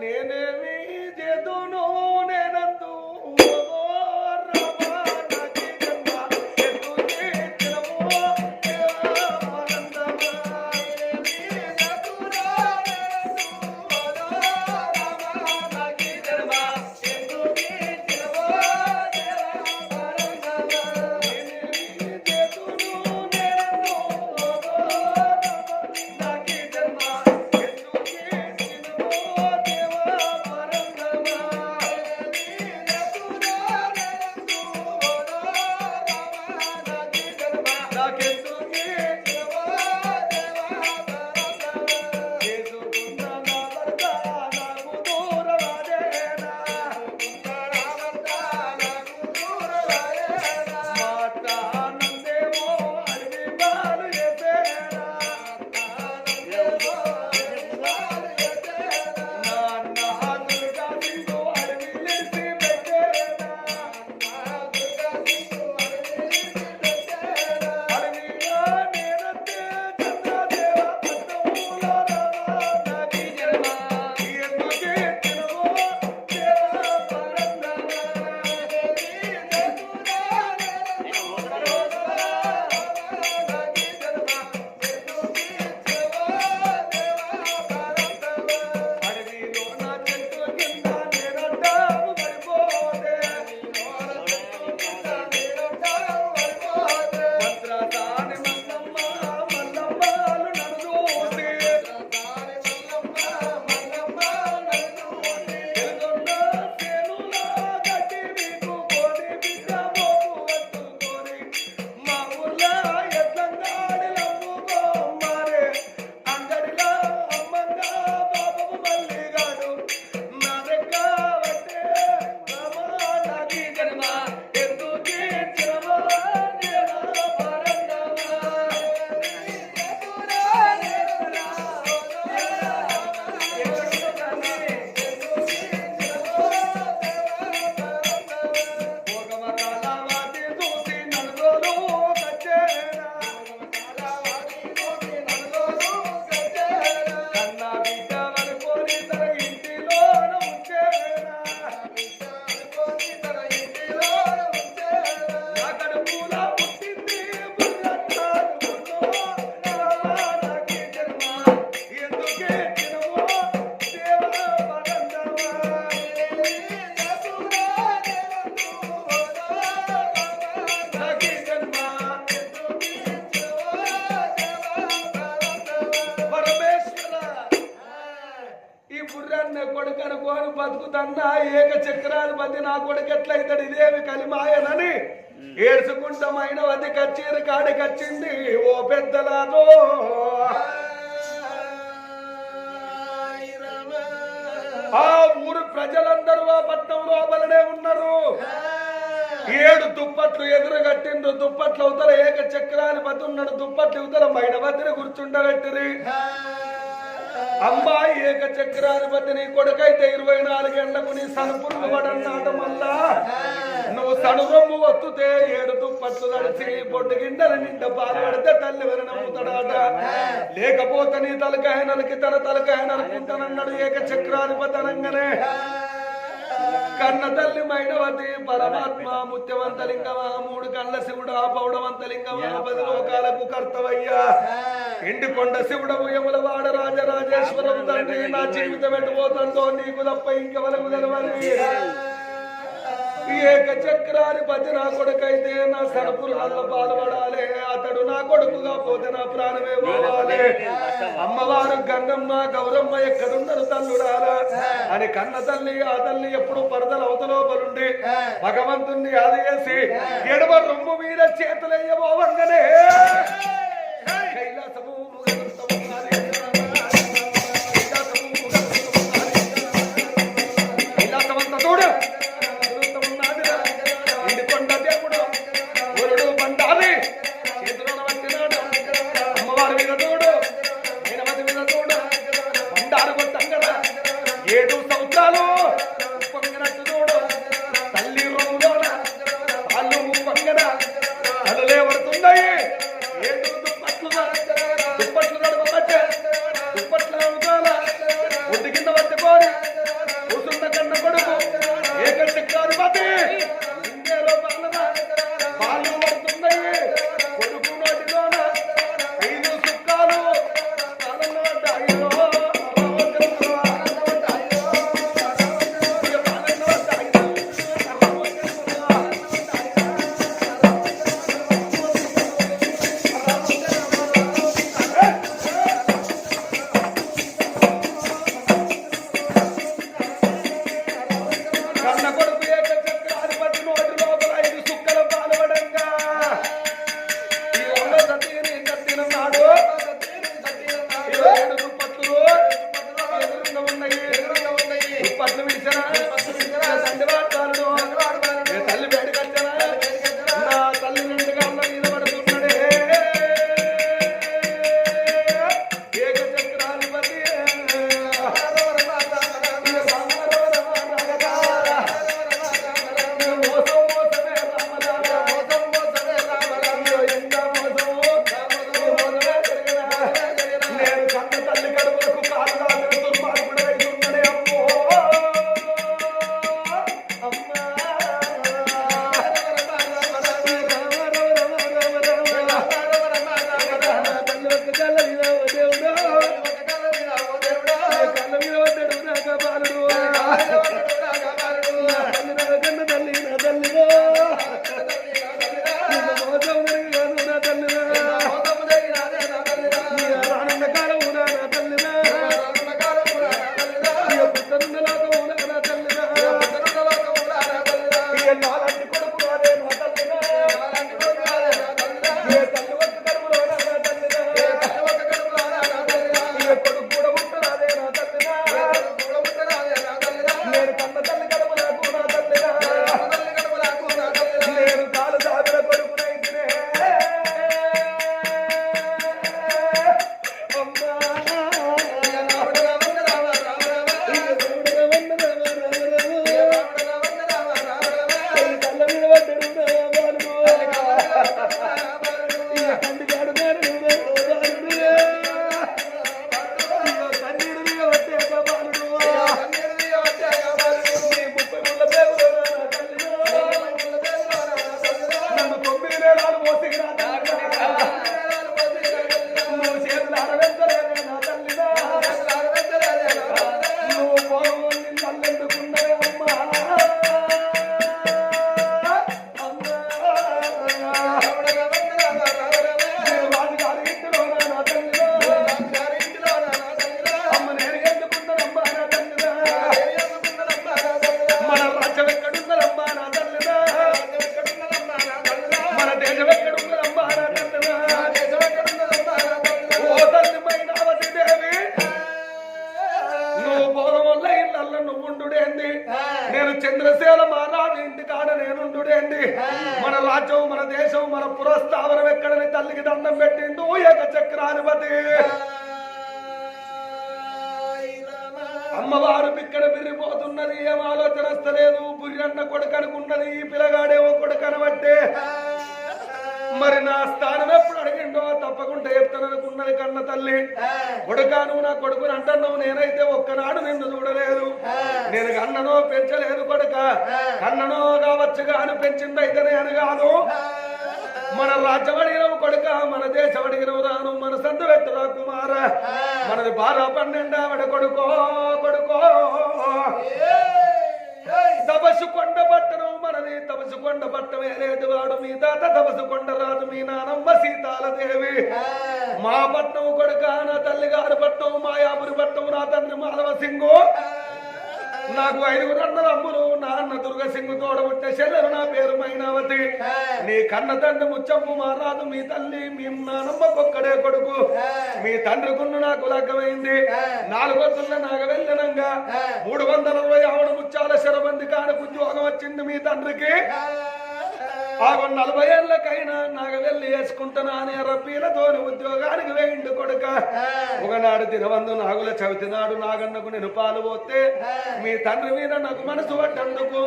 నేనేమి చేతును నా కొడుకు అనుకోని బతుకుతన్నా ఏక చక్రాధిపతి నా కొడుకు ఎట్లయితాడు? ఇదేమి కలిమాయనని ఏడ్చుకుంటామైన అది కచ్చేరు కాడికి వచ్చింది ఓ పెద్దలాదో. ఆ ఊరు ప్రజలందరూ ఆ పట్నం లోపలనే ఉన్నారు. ఏడు దుప్పట్లు ఎదురుగట్టిండ్రు. దుప్పట్లు అవుతారు ఏక చక్రాధిపతి ఉన్నాడు దుప్పట్లు ఇవతల మైనవతిని కూర్చుండబెట్టిరి. అమ్మాయి ఏక చక్రాధిపతి నీ కొడుకైతే ఇరవై నాలుగేళ్ళకు నీ సనుపురుగు పడన్నాట మళ్ళా. నువ్వు సనుగొమ్ము వత్తుతే ఏడు దుప్పట్లు తడిచి బొడ్డు గిండల నిండా పాలు తల్లి వెర నమ్ముతాడాట లేకపోతే నీ తలకాయ నలికి తన తలకాయ నలుకుంటానన్నాడు ఏక చక్రాధిపతి అనగానే. కన్న తల్లి మైనవతి పరమాత్మ ముత్యవంతలింగమా మూడు కళ్ళ శివుడా పౌడవంతలింగమా పది లోకాలకు కర్తవయ్యా. ఇంటి కొండ శివుడము యముల వాడ రాజరాజేశ్వరం తండ్రి నా జీవితం ఎటుపోతుందో నీకు తప్ప ఇంకెవరకు తెలవని. ఏక చక్రాధిపతి నా కొడుకైతే నా సరపురాల్లో బాధపడాలి అతడు నా కొడుకుగా పోతే నా ప్రాణమే పోవాలి. అమ్మవారు గంగమ్మ గౌరమ్మ ఎక్కడున్నారు తల్లుడాలా అని కన్న తల్లి ఆ తల్లి ఎప్పుడు పరదల అవతలోపలుండి భగవంతుణ్ణి ఆదేసి ఎడమ రొమ్ము మీద చేతులయ్యబోవంగనే. కైలాసము బండారు కదా ఏడు సంవత్సరాలు ఉండుడేంది నేను చంద్రశేల మహారాజు ఇంటి కాడ నేనుండుడేంది మన రాజ్యం మన దేశం మన పురస్థావరం ఎక్కడని తల్లికి దండం పెట్టిండు ఏక చక్రాధిపతి అమ్మవారు ఇక్కడ బిర్రిపోతున్నది ఏం ఆలోచన వస్తలేదు బుర్రన్న కొడుకు అనుకున్నది ఈ పిల్లగాడేమో కొడుకు అనబట్టే మరి నా స్థానం ఎప్పుడు అడిగిండో తప్పకుండా చెప్తాను అనుకున్నది కన్న తల్లి. కొడుకా నువ్వు నా కొడుకుని అంటున్నావు నేనైతే ఒక్కనాడు నిన్ను చూడలేదు. నేను కన్ననో పెంచలేదు కొడుక. కన్ననో కావచ్చు గాని పెంచింది అయితేనే అని కాదు మన రాజ్యం అడిగినవు కొడుక మన దేశం అడిగినవు రాను మన సంత పెట్టరా కుమార. మనది బారా పన్నెండావిడ కొడుకో కొడుకో. తపస్సు కొండ పట్టణం మనది తపస్సు కొండ పట్టణం ఏలేటి వాడు మీ తాత తపస్సు కొండ రాజు మీ నానమ్మ సీతాల దేవి మా పట్నం కొడుక నా తల్లి గారి పట్నం మాయాపురి పట్నం నా తండ్రి మాధవ సింగు. నాకు ఐదుగురు అన్నలు అమ్ములు. నా అన్న దుర్గ సింగు తోడబుట్టే చెల్లెలు నా పేరు మైనావతి. నీ కన్న తండ్రి ముచ్చమ్ము మారాదు మీ తల్లి మీ నానమ్మకొక్కడే కొడుకు. మీ తండ్రి గున్ను నాకు లగ్గమైంది. నాలుగొద్దుల నాకు వెళ్ళనంగా మూడు వందల అరవై ఆవిడ ముచ్చాల శరబంది కాని ఉద్యోగం వచ్చింది మీ తండ్రికి. ఆ నలభై ఏళ్ళకైనా నాకు వెళ్ళి వేసుకుంటున్నా అనే రప్పీలతోని ఉద్యోగానికి వేయండి కొడుక. ఒకనాడు దినవందు నాగుల చవితి నాడు నాగన్నకు నేను పాలు పోతే మీ తండ్రి మీద నాకు మనసు పడ్డందుకు.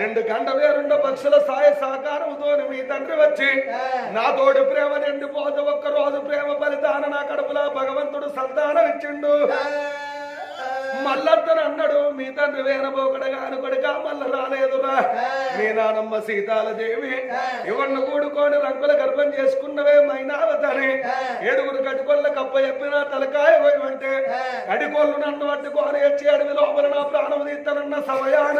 రెండు గంట వేరుండ పక్షుల సాయ సహకారంతో మీ తండ్రి వచ్చి నా తోడి ప్రేమ నిండిపోతే ఒక్క రోజు ప్రేమ ఫలితాన నా కడుపులో భగవంతుడు సంతానం ఇచ్చిండు మల్లత్తను అన్నాడు మీ తండ్రి వేనబోకడగాను కొడుక మల్ల రాలేదురా. మీ నానమ్మ సీతాల దేవి ఇవన్న కూడుకొని రంగుల గర్భం చేసుకున్నవే మైనావతని ఏడుగురు కటికొల్ల కప్ప చెప్పిన తలకాయ పోయమంటే కడికోళ్ళు నన్ను పట్టుకొని వచ్చి అడవి లోపల నా ప్రాణం తీస్తానన్న సమయాన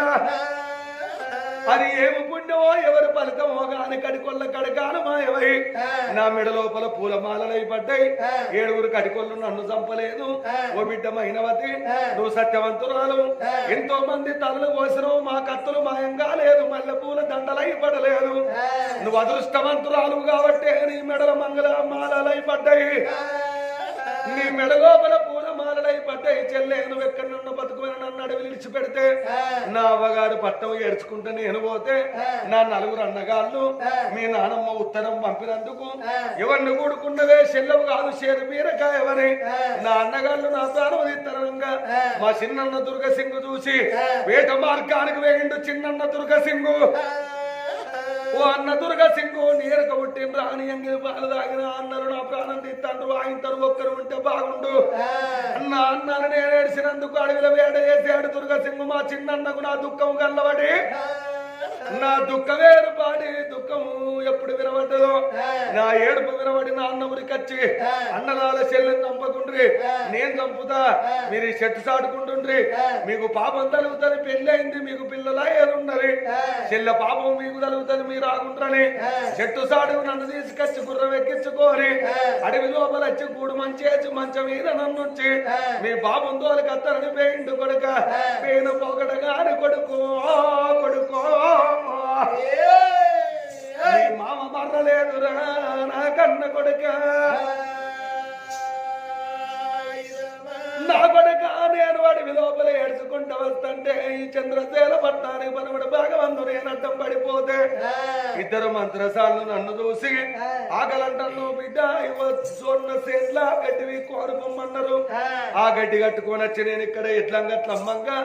అది ఏమి పుణ్యమో ఎవరి ఫలితమో గాని కడికొల్ల కడకాలు మాయమై. నా మెడ లోపల పూలమాలలై పడ్డాయి. ఏడుగురు కడికొల్లు నన్ను చంపలేదు. ఓ బిడ్డ మైనవతి నువ్వు సత్యవంతురాలు. ఎంతో మంది తలలు కోసినవు మా కత్తులు మాయంగా లేదు. మల్లె పూల దండలై పడలేదు. నువ్వు అదృష్టవంతురాలు కాబట్టి నీ మెడల మంగళ మాలలై పడ్డాయి. నీ మెడ లోపల మాలలై పడ్డాయి చెల్లె నువ్వు ఎక్కడ నున్న బతుకుని నన్ను అడవి విడిచిపెడితే నా అవ్వగారు పట్టం ఏడ్చుకుంటే నేను పోతే నా నలుగురు అన్నగాళ్ళు మీ నానమ్మ ఉత్తరం పంపినందుకు ఎవరిని కూడుకున్నవే చెల్లెవు కాదు షేరు బీరకాయ ఎవరి? నా అన్నగాళ్ళు నా ప్రాణం తీత్తరంగా మా చిన్నన్న దుర్గ సింగు చూసి వేట మార్గానికి వేయండు చిన్నన్న దుర్గ సింగు ఓ అన్న దుర్గ సింగు నీరక పుట్టిన రాని ఎంగిలి పాలు తాగిన అన్నరు నా ప్రాణం తీస్తాండ్రు ఆయనతరు ఒక్కరు ఉంటే బాగుండు. నా అన్నాను నేను ఏడిసినందుకు అడవిలో వేడ చేసాడు దుర్గసింహు మా చిన్నన్నకు నా దుఃఖం కల్లబడి నా దుఃఖమేరు పాడి దుఃఖము ఎప్పుడు వినబడ్డదో? నా ఏడుపు వినబడి నా అన్న ఉరికొచ్చి అన్నలాల చెల్లెని చంపకుండ్రి నేను చంపుతా మీరు చెట్టు సాడుకుంటుండ్రి మీకు పాపం తలుగుతుంది పెళ్ళి అయింది మీకు పిల్లల ఏరున్నది చెల్లె పాపం మీకు తలుగుతుంది మీరు ఆగుంటారని చెట్టు సాడు నన్ను తీసుకొచ్చి గుర్రం ఎక్కించుకోని అడవి లోపల వచ్చి గూడు మంచి మంచం మీద నన్ను వచ్చి మీ బాబు దోలికి అత్తరని పేయిండు కొడుక. పేను పొగడగాని కొడుకు చంద్రసేన పట్టానికి మనవడు భాగవంతుడు ఏనడ్డం పడిపోతే ఇద్దరు మంత్రసార్లు నన్ను చూసి ఆకలంటాను బిడ్డ ఇవ్వన్న సేట్ల గడ్డివి కోరుకోమన్నారు ఆ. గడ్డి కట్టుకొని వచ్చి నేను ఇక్కడ ఎట్లంగట్లమ్మంగా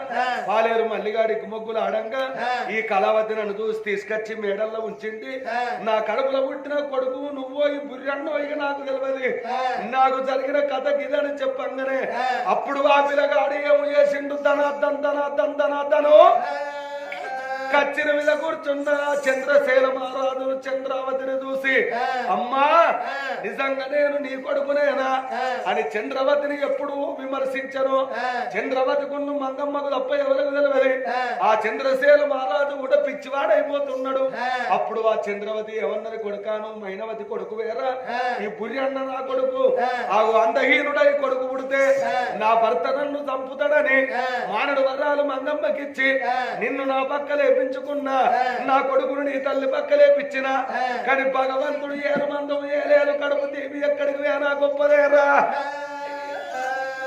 పాలేరు మల్లిగాడికి మొగ్గులు ఆడంగా ఈ కళావతి నన్ను చూసి తీసుకొచ్చి మేడల్లో ఉంచింది. నా కడుపులో పుట్టిన కొడుకు నువ్వో ఈ బుర్రన్నో ఇక నాకు తెలియదు నాకు జరిగిన కథ గిదని చెప్పంగానే అప్పుడు ఆ పిల్లగాడు ఏమి చేసిండు? తన దంతన దంతన తను కచ్చిన మీద కూర్చున్న చంద్రశైల మహారాజు చంద్రావతిని చూసి అమ్మా నిజంగా నేను నీ కొడుకునేనా? అని చంద్రవతిని ఎప్పుడు విమర్శించను. చంద్రవతికును మంగమ్మకు తప్ప ఎవరికి తెలియదు ఆ. చంద్రశైల మహారాజు కూడా పిచ్చివాడైపోతున్నాడు. అప్పుడు ఆ చంద్రవతి ఎవరినది కొడుకాను మైనవతి కొడుకు వేరా? ఈ బుర్రి అన్న నా కొడుకు. ఆ. అందహీనుడై కొడుకు పుడితే నా భర్త నన్ను చంపుతాడని మానడు వరాలు మంగమ్మకిచ్చి నిన్ను నా పక్క లేపించుకున్నా నా కొడుకును నీ తల్లి పక్క లేపించిన కానీ భగవంతుడు ఏరు మందం ఏలేరు కడుపు తీపి ఎక్కడికి వేనా గొప్పదేరా.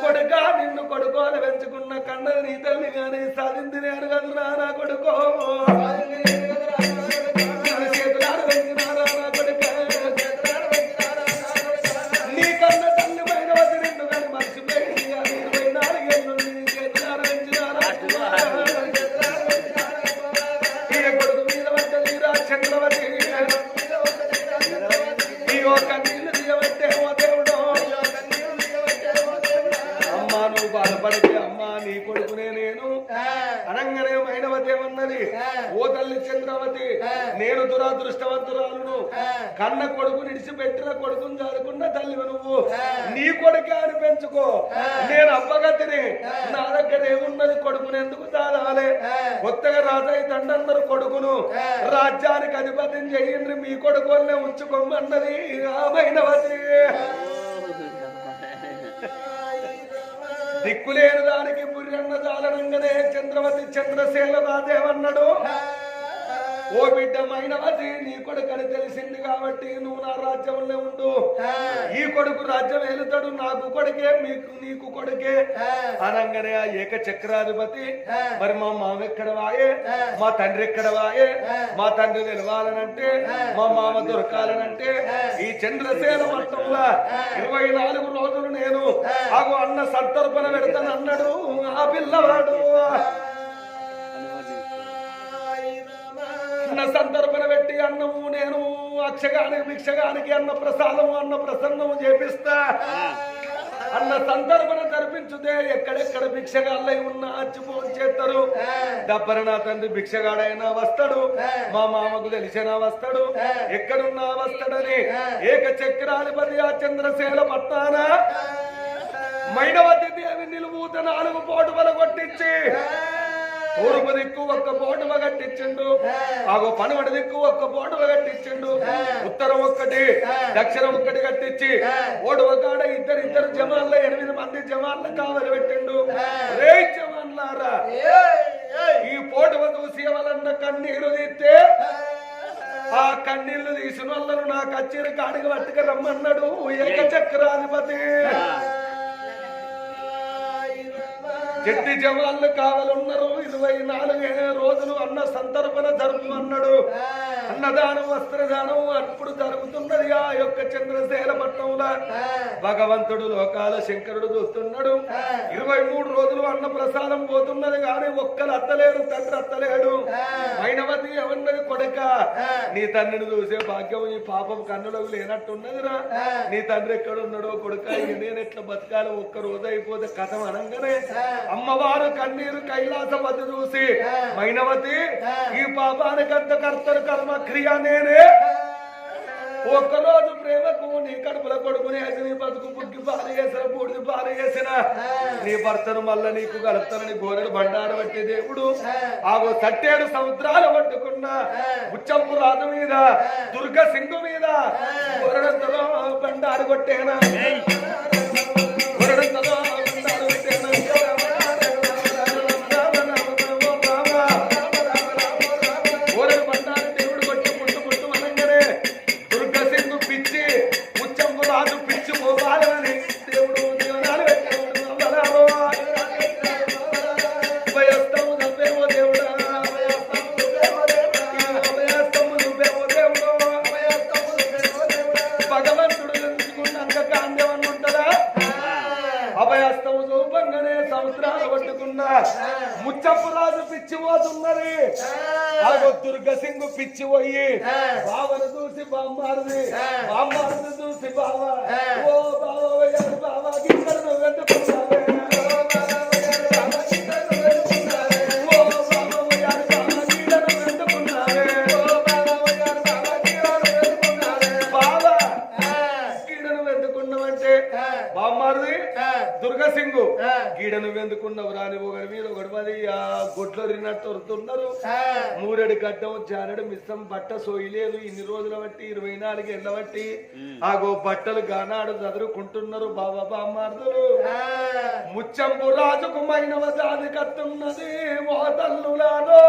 కొడుక నిన్ను కొడుకోని పెంచుకున్న కన్నది నీ తల్లి గాని సాధింది నేను కదురా నా కొడుకో. చంద్రవతి నేను దురాదృష్టవంతురాలను. కన్న కొడుకు నిడిచిపెట్టిన కొడుకుని చాలుకున్న తల్లి నువ్వు. నీ కొడుకే అని పెంచుకో. నేను అబ్బగతిని నా దగ్గర ఏమున్నది కొడుకుని ఎందుకు తాదాలే కొత్తగా రాజయ్య తండ్రి కొడుకును. రాజ్యానికి అధిపతిని చెయ్యండి మీ కొడుకునే ఉంచుకోమన్నది ఆ. మైనవతి దిక్కులేని దానికి బుర్రన్న జాలనంగానే చంద్రవతి చంద్రశేల రాజేవన్నాడు. ఓ బిడ్డ మైనవతి నీ కొడుకని తెలిసింది కాబట్టి నువ్వు నా రాజ్యంలో ఉండు. ఈ కొడుకు రాజ్యం ఏలుతాడు నాకు కొడుకే మీకు నీకు కొడుకే. అనగానే ఆ ఏక చక్రాధిపతి మరి మా మామ ఎక్కడ వాయే మా తండ్రి ఎక్కడ వాయే మా తండ్రి నిలవాలనంటే మా మామ దొరకాలనంటే ఈ చంద్రసేన మొత్తంలో ఇరవై నాలుగు రోజులు నేను ఆగు అన్న సంతర్పణ పెడతాను అన్నాడు ఆ పిల్లవాడు. అన్న సందర్భన పెట్టి అన్నము నేను అక్షగానికి భిక్షగానికి అన్న ప్రసాదము అన్న ప్రసన్నము చేపిస్తా. అన్న సందర్భన జరిపించుదే. ఎక్కడెక్కడ భిక్షగాళ్ళై ఉన్న అచ్చిపోని చేస్తారు. దబ్బర నా తండ్రి భిక్షగాడైనా వస్తాడు. మా మామకు తెలిసినా వస్తాడు. ఎక్కడున్నా వస్తాడని ఏక చక్రాధిపతి ఆ చంద్రశేల పట్టాన మైనవతి దేవి నిలువూత నాలుగు పోటువల కొట్టించి తూర్పు దిక్కు ఒక్క పోటువ కట్టించిండు. ఆగో పనుమడి దిక్కు ఒక్క పోటువ కట్టించిండు. ఉత్తరం ఒక్కటి దక్షిణం ఒక్కటి కట్టించి ఓటువ కాడ ఇద్దరు ఇద్దరు జమాన్ల ఎనిమిది మంది జమాన్ల కావలి పెట్టిండు. రే జమాన్లారా. ఈ పోటువ చూసి ఎవరన్న కన్నీరు తీస్తే ఆ. కన్నీళ్ళు తీసిన వాళ్ళను నా కచ్చేరి కాడికి పట్టుకు రమ్మన్నాడు ఏక చక్రాధిపతి జట్టి జవాన్లు కావాలన్నారు. ఇరవై నాలుగు రోజులు అన్న సంతర్పణ జరుపుమన్నాడు అన్నదానం వస్త్రదానం అప్పుడు జరుగుతున్నది ఆ యొక్క చంద్రశేల పట్టణంలో భగవంతుడు లోకాల శంకరుడు చూస్తున్నాడు. ఇరవై మూడు రోజులు అన్న ప్రసాదం పోతున్నది కానీ ఒక్కరు అత్తలేడు తండ్రి అత్తలేడు. మైనవతి ఎవరినది కొడక. నీ తండ్రిని చూసే భాగ్యం ఈ పాపం కన్నులకు లేనట్టున్నదిరా. నీ తండ్రి ఎక్కడ ఉన్నాడో కొడుక నేను ఎట్లా బతకాలి? ఒక్క రోజు అయిపోతే కథం అనగానే. అమ్మవారు కన్నీరు కైలాసపతి చూసి మైనవతి ఈ పాపానికంత కర్తరు కర్మ క్రియ నేనే. ఒక్కరోజు ప్రేమకు నీ కడుపుల కొడుకుని వేసి నీ బతుకు పుగ్గి పాలు చేసిన బూడిది పాలు చేసిన. నీ భర్తను మళ్ళా నీకు కలుపుతానని గోరెడు బండారు పట్టే దేవుడు. ఆగో సట్టేడు సముద్రాలు పట్టుకున్న ఉచ్చంపు రాజు మీద దుర్గ సింగు మీద గోరెడంతలో బండారు కొట్టేనా? గోరెడంతలో ముచ్చప్పు రాజు పిచ్చి పోతున్నది అగో దుర్గ సింగు పిచ్చి పోయి బావను చూసి బామ్మారుది. బామ్మారుది చూసి బావ. ఓ బావ బావ గిన్నెలు నువ్వు దుర్గ సింగు గీడ నువ్వెందుకున్నావు రాని ఒకరి మీద ఒకటి పది. ఆ గొడ్లు రినట్టు వరుతున్నారు మూరెడు గడ్డం జానడు మిస్సం బట్ట సోయలేదు ఇన్ని రోజుల బట్టి ఇరవై నాలుగు ఏళ్ళ బట్టి ఆగో బట్టలు గానాడు చదురుకుంటున్నారు బాబా బామ్మార్దులు. ముచ్చంపు రాజుకు మైనవ జాతి కత్తున్నది మోతల్లులానో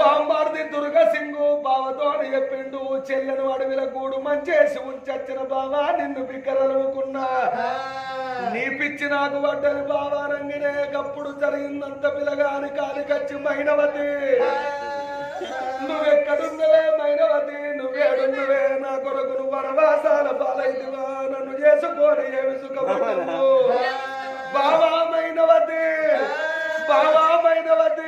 బాంబార్ది దుర్గ సింగు బావతోని చెప్పిండు. చెల్లెను అడవిల గూడు మంచేసి ఉంచచ్చిన బావా నిన్ను బిగ్గరలుకున్నా నీ పిచ్చి నాకు పడ్డని బావా రంగినే గప్పుడు జరిగిందంత పిలగాని కాలికచ్చి మైనవతి. నువ్వెక్కడున్నవే మైనవతి నువ్వేడున్నవే నా కొరకు నువ్వు వనవాసాల పాలైతివా నన్ను చేసుకొని ఏమి సుఖపడవు బావా మైనవతి బావా మైనవతి.